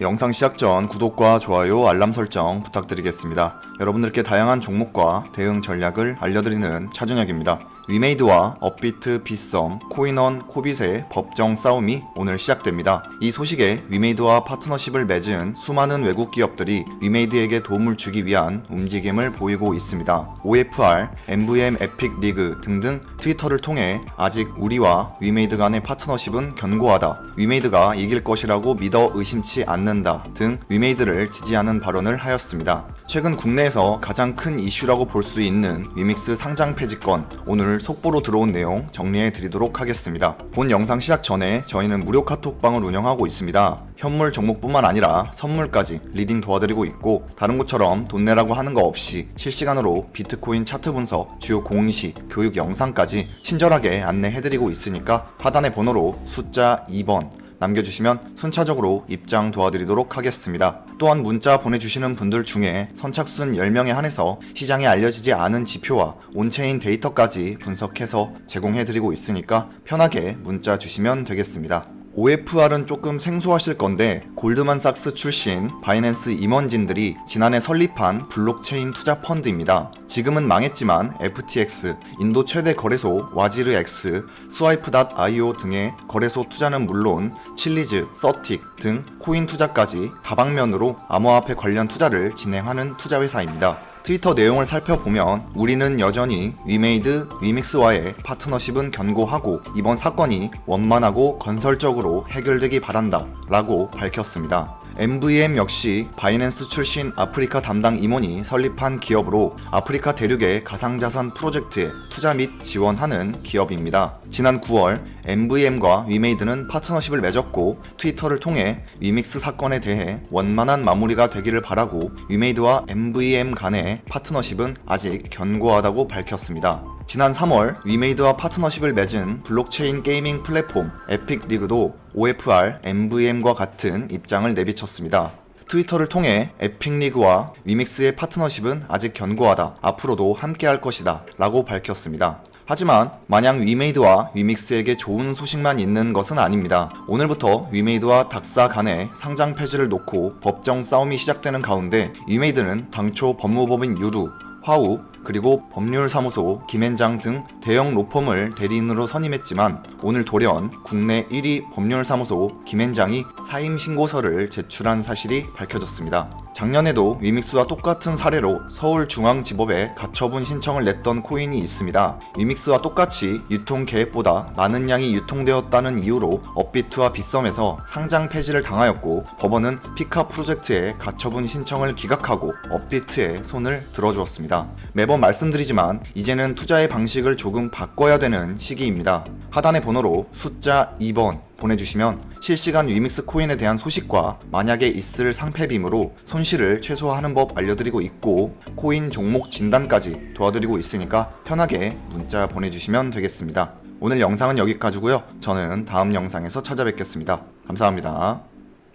영상 시작 전 구독과 좋아요, 알람 설정 부탁드리겠습니다. 여러분들께 다양한 종목과 대응 전략을 알려드리는 차준혁입니다. 위메이드와 업비트, 비썸, 코인원, 코빗의 법정 싸움이 오늘 시작됩니다. 이 소식에 위메이드와 파트너십을 맺은 수많은 외국 기업들이 위메이드에게 도움을 주기 위한 움직임을 보이고 있습니다. OFR, MVM 에픽 리그 등등 트위터를 통해 아직 우리와 위메이드 간의 파트너십은 견고하다. 위메이드가 이길 것이라고 믿어 의심치 않는다. 등 위메이드를 지지하는 발언을 하였습니다. 최근 국내에서 가장 큰 이슈라고 볼 수 있는 위믹스 상장 폐지 건 오늘 속보로 들어온 내용 정리해 드리도록 하겠습니다. 본 영상 시작 전에 저희는 무료 카톡방을 운영하고 있습니다. 현물 종목뿐만 아니라 선물까지 리딩 도와드리고 있고 다른 곳처럼 돈 내라고 하는 거 없이 실시간으로 비트코인 차트 분석, 주요 공시, 교육 영상까지 친절하게 안내해드리고 있으니까 하단의 번호로 숫자 2번 남겨주시면 순차적으로 입장 도와드리도록 하겠습니다. 또한 문자 보내주시는 분들 중에 선착순 10명에 한해서 시장에 알려지지 않은 지표와 온체인 데이터까지 분석해서 제공해드리고 있으니까 편하게 문자 주시면 되겠습니다. OFR은 조금 생소하실 건데 골드만삭스 출신 바이낸스 임원진들이 지난해 설립한 블록체인 투자 펀드입니다. 지금은 망했지만 FTX, 인도 최대 거래소 와지르 X, 스와이프.io 등의 거래소 투자는 물론 칠리즈, 서틱 등 코인 투자까지 다방면으로 암호화폐 관련 투자를 진행하는 투자 회사입니다. 트위터 내용을 살펴보면 우리는 여전히 위메이드, 위믹스와의 파트너십은 견고하고 이번 사건이 원만하고 건설적으로 해결되기 바란다 라고 밝혔습니다. MVM 역시 바이낸스 출신 아프리카 담당 임원이 설립한 기업으로 아프리카 대륙의 가상자산 프로젝트에 투자 및 지원하는 기업입니다. 지난 9월 MVM과 위메이드는 파트너십을 맺었고 트위터를 통해 위믹스 사건에 대해 원만한 마무리가 되기를 바라고 위메이드와 MVM 간의 파트너십은 아직 견고하다고 밝혔습니다. 지난 3월 위메이드와 파트너십을 맺은 블록체인 게이밍 플랫폼 에픽 리그도 OFR, MVM과 같은 입장을 내비쳤습니다. 트위터를 통해 에픽 리그와 위믹스의 파트너십은 아직 견고하다. 앞으로도 함께 할 것이다. 라고 밝혔습니다. 하지만 마냥 위메이드와 위믹스에게 좋은 소식만 있는 것은 아닙니다. 오늘부터 위메이드와 닥사 간의 상장 폐지를 놓고 법정 싸움이 시작되는 가운데 위메이드는 당초 법무법인 유루, 화우, 그리고 법률사무소 김앤장 등 대형 로펌을 대리인으로 선임했지만 오늘 돌연 국내 1위 법률사무소 김앤장이 사임 신고서를 제출한 사실이 밝혀졌습니다. 작년에도 위믹스와 똑같은 사례로 서울중앙지법에 가처분 신청을 냈던 코인이 있습니다. 위믹스와 똑같이 유통 계획보다 많은 양이 유통되었다는 이유로 업비트와 빗썸에서 상장 폐지를 당하였고 법원은 피카 프로젝트의 가처분 신청을 기각하고 업비트의 손을 들어주었습니다. 매번 말씀드리지만 이제는 투자의 방식을 조금 바꿔야 되는 시기입니다. 하단의 번호로 숫자 2번 보내주시면 실시간 위믹스 코인에 대한 소식과 만약에 있을 상패빔으로 손실을 최소화하는 법 알려드리고 있고 코인 종목 진단까지 도와드리고 있으니까 편하게 문자 보내주시면 되겠습니다. 오늘 영상은 여기까지고요. 저는 다음 영상에서 찾아뵙겠습니다. 감사합니다.